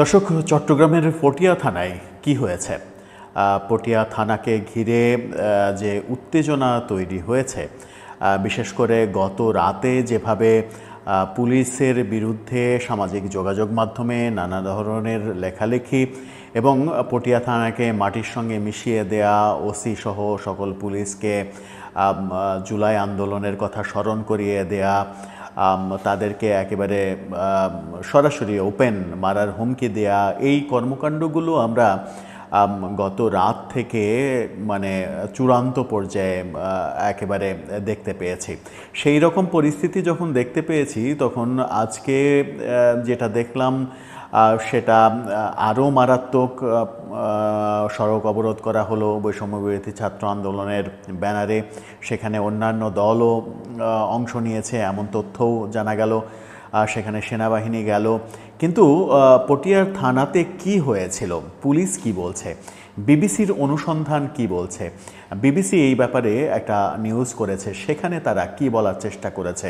দর্শক, চট্টগ্রামের পটিয়া থানায় কি হয়েছে? পটিয়া থানাকে ঘিরে যে উত্তেজনা তৈরি হয়েছে বিশেষ করে গত রাতে যেভাবে পুলিশের বিরুদ্ধে সামাজিক যোগাযোগ মাধ্যমে নানা ধরনের লেখালেখি এবং পটিয়া থানাকে মাটির সঙ্গে মিশিয়ে দেয়া, ওসি সহ সকল পুলিশকে জুলাই আন্দোলনের কথা স্মরণ করিয়ে দেয়া তাদেরকে একেবারে সরাসরি ওপেন মারার হুমকি দেয়া, এই কর্মকাণ্ডগুলো আমরা গত রাত থেকে মানে চূড়ান্ত পর্যায়ে একেবারে দেখতে পেয়েছি। সেই রকম পরিস্থিতি যখন দেখতে পেয়েছি, তখন আজকে যেটা দেখলাম সেটা আরও মারাত্মক সড়ক অবরোধ করা হলো বৈষম্য বিরোধী ছাত্র আন্দোলনের ব্যানারে। সেখানে অন্যান্য দলও অংশ নিয়েছে, এমন তথ্যও জানা গেল। সেখানে সেনাবাহিনী গেল। কিন্তু পটিয়ার থানাতে কি হয়েছিল? পুলিশ কি বলছে? বিবিসির অনুসন্ধান কি বলছে? বিবিসি এই ব্যাপারে একটা নিউজ করেছে, সেখানে তারা কি বলার চেষ্টা করেছে?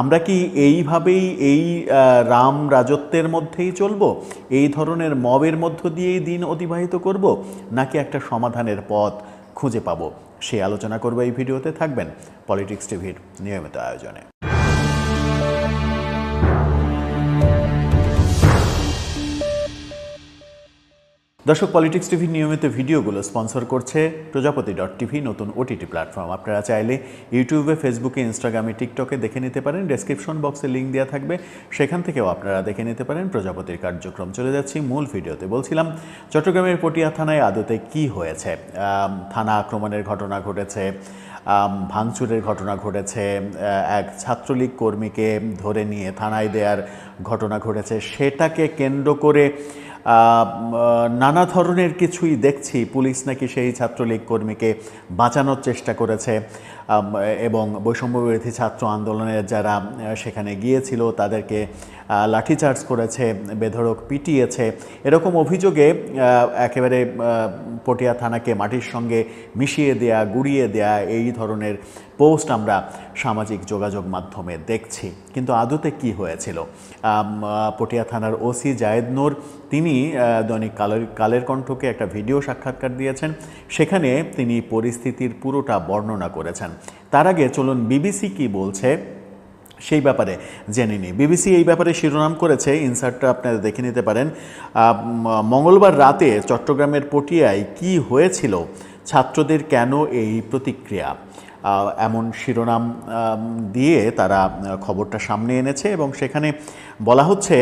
আমরা কি এইভাবেই এই রাম রাজত্বের মধ্যেই চলবো? এই ধরনের মবের মধ্য দিয়েই দিন অতিবাহিত করব? নাকি একটা সমাধানের পথ খুঁজে পাব? সেই আলোচনা করব এই ভিডিওতে, থাকবেন পলিটিক্স টিভির নিয়মিত আয়োজনে। দর্শক পলিটিক্স টিভির নিয়মিত ভিডিওগুলো স্পন্সর করছে প্রজাপতি ডট টিভি নতুন ওটিটি প্ল্যাটফর্ম। আপনারা চাইলে ইউটিউবে ফেসবুকে ইনস্টাগ্রামে টিকটকে দেখে নিতে পারেন। ডেসক্রিপশন বক্সে লিঙ্ক দেওয়া থাকবে। সেখান থেকেও আপনারা দেখে নিতে পারেন প্রজাপতির কার্যক্রম। চলে যাচ্ছি মূল ভিডিওতে। বলছিলাম, চট্টগ্রামের পটিয়া থানায় আদতে কি হয়েছে? থানা আক্রমণের ঘটনা ঘটেছে ভাঙচুরের ঘটনা ঘটেছে এক ছাত্রলীগ কর্মীকে ধরে নিয়ে থানায় দেওয়ার ঘটনা ঘটেছে। সেটাকে কেন্দ্র করে নানা ধরনের কিছুই দেখছি। পুলিশ নাকি সেই ছাত্রলীগ কর্মীকে বাঁচানোর চেষ্টা করেছে। এবং বৈষম্যবিরোধী ছাত্র আন্দোলনের যারা সেখানে গিয়েছিল, তাদেরকে লাঠিচার্জ করেছে, বেধড়ক পিটিয়েছে। এরকম অভিযোগে একেবারে পটিয়া থানাকে মাটির সঙ্গে মিশিয়ে দেয়া, গুড়িয়ে দেয়া, এই ধরনের পোস্ট আমরা সামাজিক যোগাযোগ মাধ্যমে দেখছি। কিন্তু আদতে কি হয়েছিল? পটিয়া থানার ওসি জায়েদ নূর, তিনি দৈনিক কালের কালের কণ্ঠকে একটা ভিডিও সাক্ষাৎকার দিয়েছেন। সেখানে তিনি পরিস্থিতির পুরোটা বর্ণনা করেছেন। তার আগে চলুন বিবিসি কি বলছে? সেই ব্যাপারে জেনে নিই। বিবিসি এই ব্যাপারে শিরোনাম করেছে, ইনসার্টটা আপনারা দেখে নিতে পারেন। মঙ্গলবার রাতে চট্টগ্রামের পটিয়ায় কি হয়েছিল, ছাত্রদের কেন এই প্রতিক্রিয়া? এমন শিরোনাম দিয়ে তারা খবরটা সামনে এনেছে এবং সেখানে বলা হচ্ছে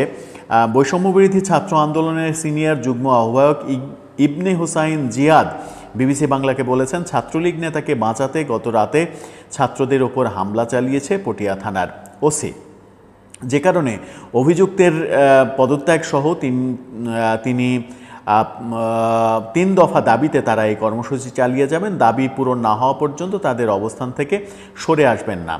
বৈষম্যবিরোধী ছাত্র আন্দোলনের সিনিয়র যুগ্ম আহ্বায়ক ইবনে হুসাইন জিয়াদ বিবিসি বাংলাকে বলেছেন, ছাত্রলীগ নেতাকে বাঁচাতে গত রাতে ছাত্রদের ওপর হামলা চালিয়েছে পটিয়া থানার ওসি। যে কারণে অভিযুক্তের পদত্যাগ সহ তিনি তিনি দফা দাবিতে তারা এই কর্মসূচি চালিয়ে যাবেন। দাবি পূরণ না হওয়া পর্যন্ত তাদের অবস্থান থেকে সরে আসবেন না।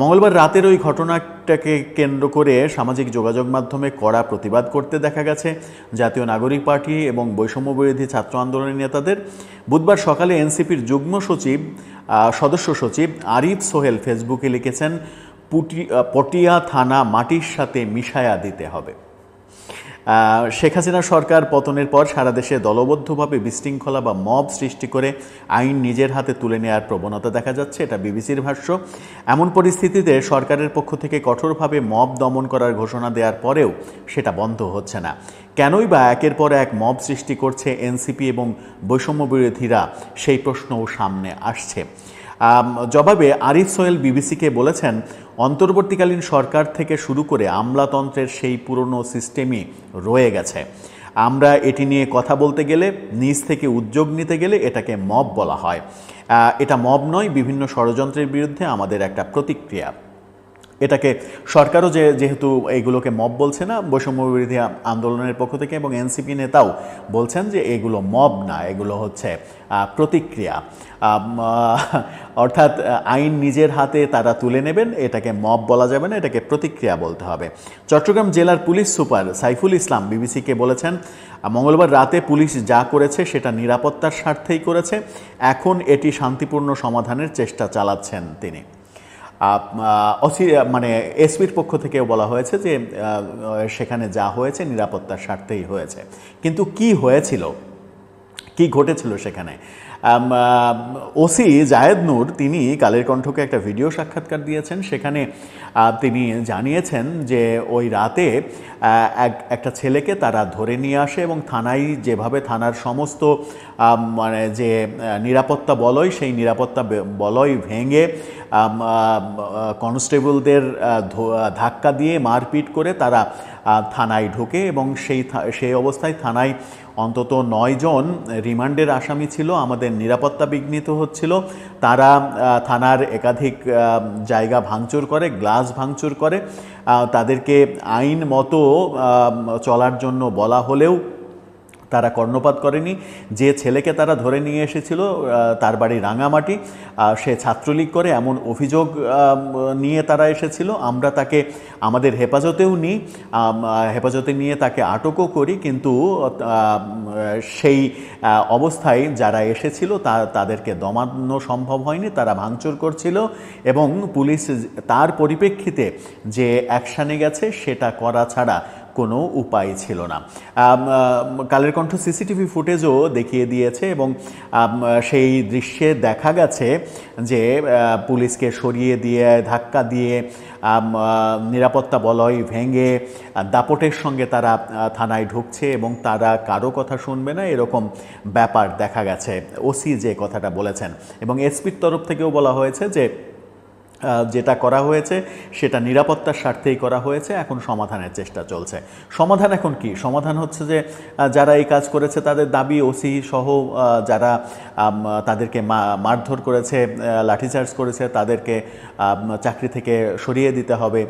মঙ্গলবার রাতের ওই ঘটনাটাকে কেন্দ্র করে সামাজিক যোগাযোগ মাধ্যমে কড়া প্রতিবাদ করতে দেখা গেছে। জাতীয় নাগরিক পার্টি এবং বৈষম্য বিরোধী ছাত্র আন্দোলনের নেতাদের। বুধবার সকালে এনসিপির যুগ্ম সচিব সদস্য সচিব আরিফ সোহেল ফেসবুকে লিখেছেন, পুটি পটিয়া থানা মাটির সাথে মিশায়া দিতে হবে। শেখ হাসিনা সরকার পতনের পর সারা দেশে দলবদ্ধভাবে বিশৃঙ্খলা বা মব সৃষ্টি করে আইন নিজের হাতে তুলে নেওয়ার প্রবণতা দেখা যাচ্ছে, এটা বিবিসির ভাষ্য। এমন পরিস্থিতিতে সরকারের পক্ষ থেকে কঠোরভাবে মব দমন করার ঘোষণা দেওয়ার পরেও সেটা বন্ধ হচ্ছে না। কেনই বা একের পর এক মব সৃষ্টি করছে এনসিপি এবং বৈষম্য বিরোধীরা সেই প্রশ্নও সামনে আসছে। জবাবে আরিফ সোহেল বিবিসিকে বলেছেন, অন্তর্বর্তীকালীন সরকার থেকে শুরু করে আমলাতন্ত্রের সেই পুরনো সিস্টেমই রয়ে গেছে। আমরা এটি নিয়ে কথা বলতে গেলে, নিজ থেকে উদ্যোগ নিতে গেলে এটাকে মব বলা হয়। এটা মব নয়, বিভিন্ন ষড়যন্ত্রের বিরুদ্ধে আমাদের একটা প্রতিক্রিয়া। এটাকে সরকারও যে যেহেতু এইগুলোকে মব বলছে না বৈষম্য বিরোধী আন্দোলনের পক্ষ থেকে এবং এনসিপি নেতাও বলছেন যে এগুলো মব না, এগুলো হচ্ছে প্রতিক্রিয়া। অর্থাৎ আইন নিজের হাতে তারা তুলে নেবেন, এটাকে মব বলা যাবে না, এটাকে প্রতিক্রিয়া বলতে হবে। চট্টগ্রাম জেলার পুলিশ সুপার সাইফুল ইসলাম বিবিসিকে বলেছেন, মঙ্গলবার রাতে পুলিশ যা করেছে সেটা নিরাপত্তার স্বার্থেই করেছে, এখন এটি শান্তিপূর্ণ সমাধানের চেষ্টা চালাচ্ছেন তিনি। অসি মানে এসপির পক্ষ থেকেও বলা হয়েছে যে সেখানে যা হয়েছে নিরাপত্তার স্বার্থেই হয়েছে। কিন্তু কি হয়েছিল? কি ঘটেছিল সেখানে? ওসি জায়েদ নূর, তিনি কালের কণ্ঠকে একটা ভিডিও সাক্ষাৎকার দিয়েছেন। সেখানে তিনি জানিয়েছেন যে ওই রাতে এক, একটা ছেলেকে তারা ধরে নিয়ে আসে এবং থানায় যেভাবে থানার সমস্ত মানে যে নিরাপত্তা বলয়, সেই নিরাপত্তা বলয় ভেঙে কনস্টেবলদের ধাক্কা দিয়ে মারপিট করে তারা থানায় ঢোকে এবং সেই সেই অবস্থায় থানায় অন্তত নয়জন রিমান্ডের আসামি ছিল। আমাদের নিরাপত্তা বিঘ্নিত হচ্ছিল। তারা থানার একাধিক জায়গা ভাঙচুর করে, গ্লাস ভাঙচুর করে। তাদেরকে আইন মতো চলার জন্য বলা হলেও তারা কর্ণপাত করেনি। যে ছেলেকে তারা ধরে নিয়ে এসেছিল তার বাড়ি রাঙামাটি সে ছাত্রলীগ করে এমন অভিযোগ নিয়ে তারা এসেছিল। আমরা তাকে, আমাদের হেফাজতেও নিই হেফাজতে নিয়ে তাকে আটকও করি, কিন্তু সেই অবস্থায় যারা এসেছিল, তা, তাদেরকে দমানো সম্ভব হয়নি, তারা ভাঙচুর করছিল এবং পুলিশ তার পরিপ্রেক্ষিতে যে অ্যাকশানে গেছে, সেটা করা ছাড়া কোনো উপায় ছিল না। কালের কণ্ঠ সিসিটিভি ফুটেজও দেখিয়ে দিয়েছে এবং সেই দৃশ্যে দেখা গেছে যে পুলিশকে সরিয়ে দিয়ে, ধাক্কা দিয়ে নিরাপত্তা বলয় ভেঙে, দাপটের সঙ্গে তারা থানায় ঢুকছে এবং তারা কারও কথা শুনবে না এরকম ব্যাপার দেখা গেছে। ওসি যে কথাটা বলেছেন এবং এসপির তরফ থেকেও বলা হয়েছে যে যেটা করা হয়েছে, সেটা নিরাপত্তার স্বার্থেই করা হয়েছে, এখন সমাধানের চেষ্টা চলছে। সমাধান এখন কি? সমাধান হচ্ছে যে যারা এই কাজ করেছে, তাদের দাবি, ওসি সহ যারা তাদেরকে মারধর করেছে লাঠিচার্জ করেছে, তাদেরকে চাকরি থেকে সরিয়ে দিতে হবে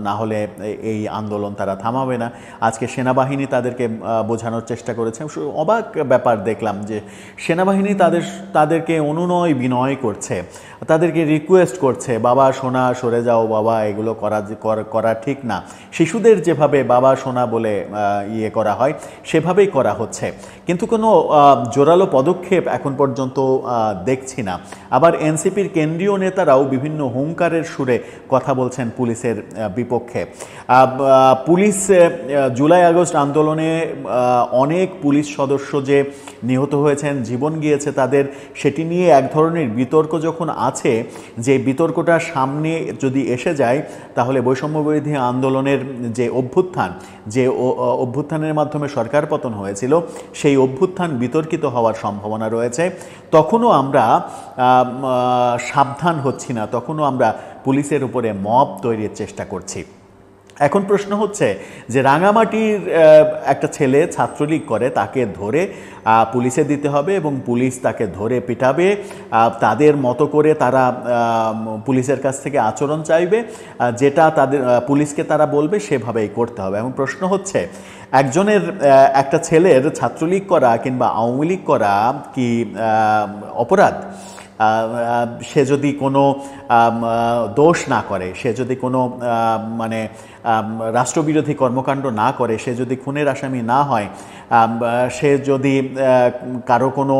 না হলে এই আন্দোলন তারা থামাবে না। আজকে সেনাবাহিনী তাদেরকে বোঝানোর চেষ্টা করেছে। অবাক ব্যাপার দেখলাম যে সেনাবাহিনী তাদের, তাদেরকে অনুনয় বিনয় করছে, তাদেরকে রিকোয়েস্ট করছে, বাবা, সোনা, সরে যাও, বাবা, এগুলো কর- করা ঠিক না। শিশুদের যেভাবে বাবা, সোনা বলে ইয়ে করা হয়, সেভাবেই করা হচ্ছে। কিন্তু কোনো জোরালো পদক্ষেপ এখন পর্যন্ত দেখছি না। আবার এনসিপির কেন্দ্রীয় নেতারাও বিভিন্ন হুঙ্কারের সুরে কথা বলছেন পুলিশের বিপক্ষে। পুলিশ জুলাই আগস্ট আন্দোলনে অনেক পুলিশ সদস্য যে নিহত হয়েছেন, জীবন গিয়েছে তাদের, সেটি নিয়ে এক ধরনের বিতর্ক যখন আছে, যে বিতর্কটা সামনে যদি এসে যায়, তাহলে বৈষম্য বিরোধী আন্দোলনের যে অভ্যুত্থান, যে অভ্যুত্থানের মাধ্যমে সরকার পতন হয়েছিল, সেই অভ্যুত্থান বিতর্কিত হওয়ার সম্ভাবনা রয়েছে। তখনও আমরা সাবধান হচ্ছি না তখনও আমরা পুলিশের উপরে মব তৈরির চেষ্টা করছি। এখন প্রশ্ন হচ্ছে যে রাঙামাটির একটা ছেলে ছাত্রলীগ করে, তাকে ধরে পুলিশে দিতে হবে এবং পুলিশ তাকে ধরে পিটাবে। তাদের মতো করে তারা পুলিশের কাছ থেকে আচরণ চাইবে যেটা তাদের পুলিশকে তারা বলবে, সেভাবেই করতে হবে। এবং প্রশ্ন হচ্ছে, একজনের একটা ছেলের ছাত্রলীগ করা কিংবা আওয়ামী লীগ করা কি অপরাধ? সে যদি কোনো দোষ না করে, সে যদি কোনো মানে রাষ্ট্রবিরোধী কর্মকাণ্ড না করে, সে যদি খুনের আসামি না হয় সে যদি কারও কোনো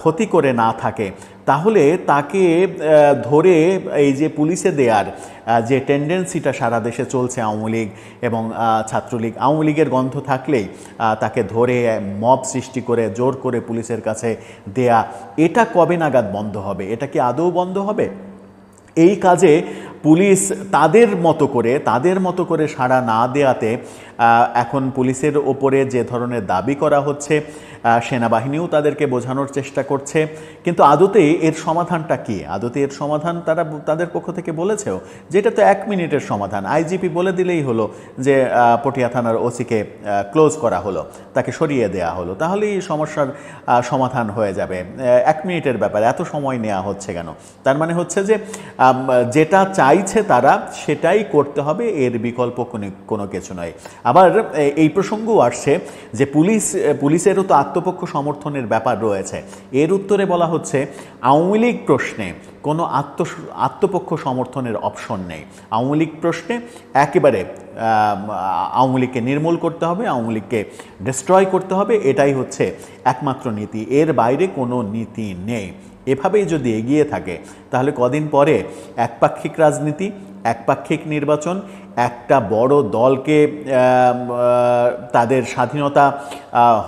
ক্ষতি করে না থাকে, তাহলে তাকে ধরে এই যে পুলিশে দেয়ার যে টেন্ডেন্সিটা সারা দেশে চলছে আওয়ামী লীগ এবং ছাত্রলীগ, আওয়ামী লীগের গন্ধ থাকলেই তাকে ধরে মব সৃষ্টি করে, জোর করে পুলিশের কাছে দেয়া, এটা কবে নাগাদ বন্ধ হবে? এটা কি আদৌ বন্ধ হবে? এই কাজে পুলিশ তাদের মতো করে, তাদের মতো করে সাড়া না দেয়াতে এখন পুলিশের ওপরে যে ধরনের দাবি করা হচ্ছে সেনাবাহিনীও তাদেরকে বোঝানোর চেষ্টা করছে। কিন্তু আদতে এর সমাধানটা কি? আদতে এর সমাধান তারা তাদের পক্ষ থেকে বলেছেও, যেটা তো এক মিনিটের সমাধান। আইজিপি বলে দিলেই হলো যে পটিয়া থানার ওসিকে ক্লোজ করা হলো, তাকে সরিয়ে দেয়া হলো। তাহলেই সমস্যার সমাধান হয়ে যাবে। এক মিনিটের ব্যাপার, এত সময় নেওয়া হচ্ছে কেন? তার মানে হচ্ছে যে যেটা চাইছে তারা, সেটাই করতে হবে, এর বিকল্প কোনো কোনো কিছু নয়। আবার এই প্রসঙ্গও আসছে যে পুলিশ, পুলিশেরও তো আত্মপক্ষ সমর্থনের ব্যাপার রয়েছে। এর উত্তরে বলা হচ্ছে, আওয়ামী লীগ প্রশ্নে কোনো আত্ম, আত্মপক্ষ সমর্থনের অপশন নেই। আওয়ামী লীগ প্রশ্নে একেবারে আওয়ামী লীগকে নির্মূল করতে হবে, আওয়ামী লীগকে ডিস্ট্রয় করতে হবে, এটাই হচ্ছে একমাত্র নীতি। এর বাইরে কোনো নীতি নেই। এভাবেই যদি এগিয়ে থাকে তাহলে কদিন পরে একপাক্ষিক রাজনীতি একপাক্ষিক নির্বাচন একটা বড় দলকে তাদের স্বাধীনতা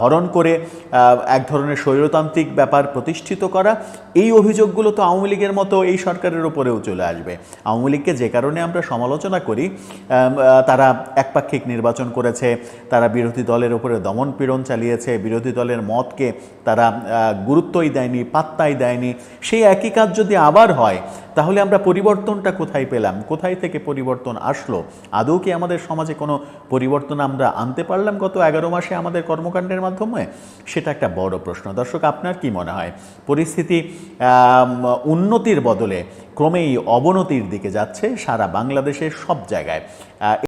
হরণ করে এক ধরনের স্বৈরতান্ত্রিক ব্যাপার প্রতিষ্ঠিত করা, এই অভিযোগগুলো তো আওয়ামী লীগের মতো এই সরকারের ওপরেও চলে আসবে। আওয়ামী লীগকে যে কারণে আমরা সমালোচনা করি তারা একপাক্ষিক নির্বাচন করেছে, তারা বিরোধী দলের উপরে দমন পীড়ন চালিয়েছে, বিরোধী দলের মতকে তারা গুরুত্বই দেয়নি, পাত্তাই দেয়নি। সেই একই কাজ যদি আবার হয় তাহলে আমরা পরিবর্তনটা কোথায় পেলাম? কোথায় থেকে পরিবর্তন আসলো? আদৌ কি আমাদের সমাজে কোনো পরিবর্তন আমরা আনতে পারলাম গত এগারো মাসে আমাদের কর্মকাণ্ডের মাধ্যমে? সেটা একটা বড় প্রশ্ন। দর্শক, আপনার কি মনে হয়? পরিস্থিতি উন্নতির বদলে ক্রমেই অবনতির দিকে যাচ্ছে সারা বাংলাদেশের সব জায়গায়।